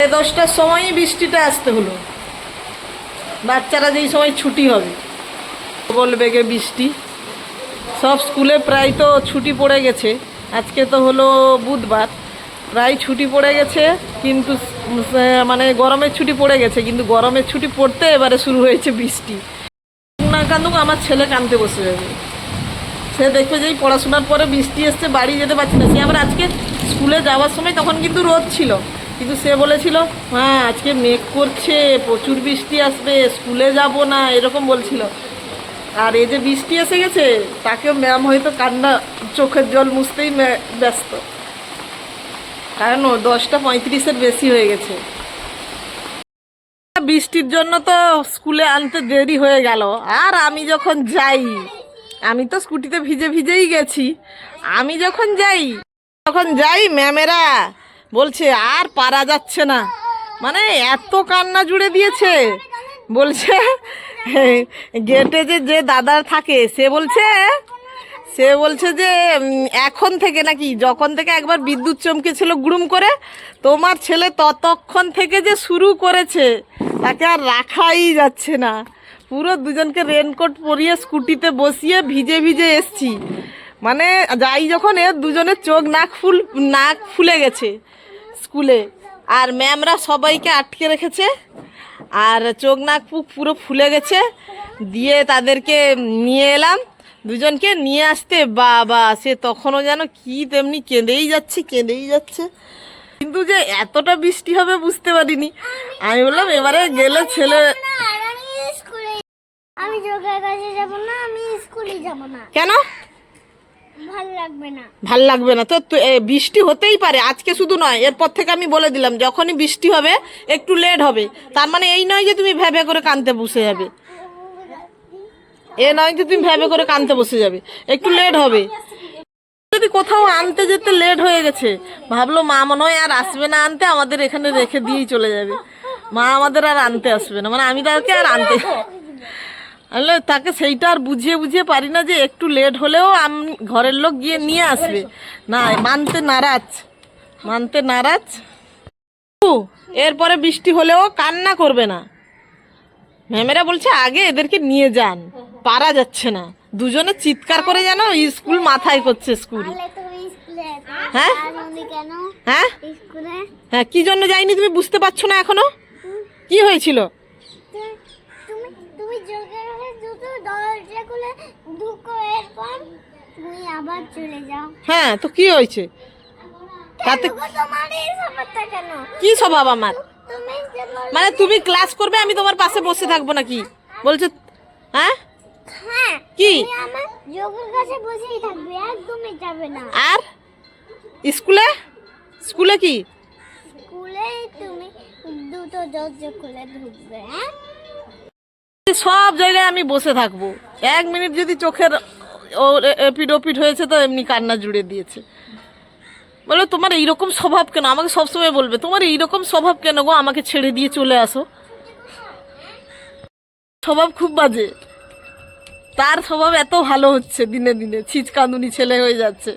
সাড়ে দশটার সময়ই বৃষ্টিটা আসতে হলো। বাচ্চারা যেই সময় ছুটি হবে বলবে গে বৃষ্টি। সব স্কুলে প্রায় তো ছুটি পড়ে গেছে। আজকে তো হলো বুধবার। প্রায় ছুটি পড়ে গেছে, কিন্তু মানে গরমের ছুটি পড়ে গেছে, কিন্তু গরমের ছুটি পড়তে এবারে শুরু হয়েছে বৃষ্টি। না কান্দুক আমার ছেলে কানতে বসে যাবে সে দেখবে যে পড়াশোনার পরে বৃষ্টি এসছে, বাড়ি যেতে পারছি না। সে আবার আজকে স্কুলে যাওয়ার সময় তখন কিন্তু রোদ ছিল। কিন্তু সে বলেছিল হ্যাঁ আজকে মেঘ করছে, প্রচুর বৃষ্টি আসবে, স্কুলে যাব না, এরকম বলছিল। আর এই যে বৃষ্টি এসে গেছে তাকে ম্যাম হয়তো কান্না, চোখের জল মুছতেই ব্যস্ত। কারণ ও দশটা পঁয়ত্রিশের বেশি হয়ে গেছে। বৃষ্টির জন্য তো স্কুলে আনতে দেরি হয়ে গেল। আর আমি যখন যাই, আমি তো স্কুটিতে ভিজে ভিজেই গেছি। আমি যখন যাই যখন যাই, ম্যামেরা বলছে, আর পারা যাচ্ছে না। মানে এত কান্না জুড়ে দিয়েছে। বলছে, গেটে যে যে দাদা থাকে, সে বলছে সে বলছে যে এখন থেকে নাকি, যখন থেকে একবার বিদ্যুৎ চমকেছিল গুড়ুম করে, তোমার ছেলে ততক্ষণ থেকে যে শুরু করেছে, তাকে আর রাখাই যাচ্ছে না। পুরো দুজনকে রেনকোট পরিয়ে স্কুটিতে বসিয়ে ভিজে ভিজে এসছি। মানে যাই যখন এর দুজনের চোখ, নাক ফুল, নাক ফুলে গেছে। স্কুলে। আর ম্যামরা সবাইকে আটকে রেখেছে। আর চোখ নাক পুরো ফুলে গেছে। দিয়ে তাদেরকে নিয়ে এলাম। দুজনকে নিয়ে আসতে বাবা সে তখনও যেন কি তেমনি কেঁদেই যাচ্ছে কেঁদেই যাচ্ছে। কিন্তু যে এতটা বৃষ্টি হবে বুঝতে পারিনি। আমি বললাম এবারে গেলে ছেলে আমি যোগের কাছে যাব না আমি স্কুলে যাব না। কেন? ভালো লাগবে না। তো বৃষ্টি হতেই পারে, আজকে শুধু নয়, এরপর থেকে আমি বলে দিলাম, যখনই বৃষ্টি হবে, একটু লেট হবে। তার মানে এই নয় যে তুমি ভেবে করে কানতে বসে যাবে। এ নয় যে তুমি ভেবে করে কানতে বসে যাবে, একটু লেট হবে। যদি কোথাও আনতে যেতে লেট হয়ে গেছে, ভাবলো মা মনে হয় আর আসবে না আনতে, আমাদের এখানে রেখে দিয়েই চলে যাবে। মা আমাদের আর আনতে আসবে না মানে আমি তাকে আর আনতে আসলে তাকে সেইটা আর বুঝিয়ে বুঝিয়ে পারি না যে একটু লেট হলেও আমি ঘরের লোক গিয়ে নিয়ে আসবে। না মানতে নারাজ। মানতে নারাজ। এরপরে বৃষ্টি হলেও কান্না করবে না। ম্যামেরা বলছে আগে এদেরকে নিয়ে যান। পারা যাচ্ছে না। দুজনে চিৎকার করে যেন স্কুল মাথায় করছে স্কুলে। হ্যাঁ? হ্যাঁ? হ্যাঁ কি জন্য যাইনি তুমি বুঝতে পারছ না এখনও? কি হয়েছিল? তুমি ঢুকো এরপর তুমি আবার চলে যাও। হ্যাঁ তো কি হয়েছে? তাতে কেন তোমার এই ব্যাপারটা কেন? কি স্বভাব আমার? মানে তুমি ক্লাস করবে আমি তোমার পাশে বসে থাকব নাকি? বলছো হ্যাঁ? হ্যাঁ কি? আর? স্কুলে? স্কুলে কি? স্কুলে তুমি দুটো দরজা খুলে ঢুকবে হ্যাঁ সব জায়গায় আমি বসে থাকব। এক মিনিট যদি চোখের ও এপিড ওপিড হয়েছে তো এমনি কান্না জুড়ে দিয়েছে। বলো, তোমার এইরকম স্বভাব কেন? আমাকে সবসময় বলবে, তোমার এইরকম স্বভাব কেন গো? আমাকে ছেড়ে দিয়ে চলে আসো। স্বভাব খুব বাজে। তার স্বভাব এত ভালো হচ্ছে দিনে দিনে ছিচকাঁদুনি ছেলে হয়ে যাচ্ছে।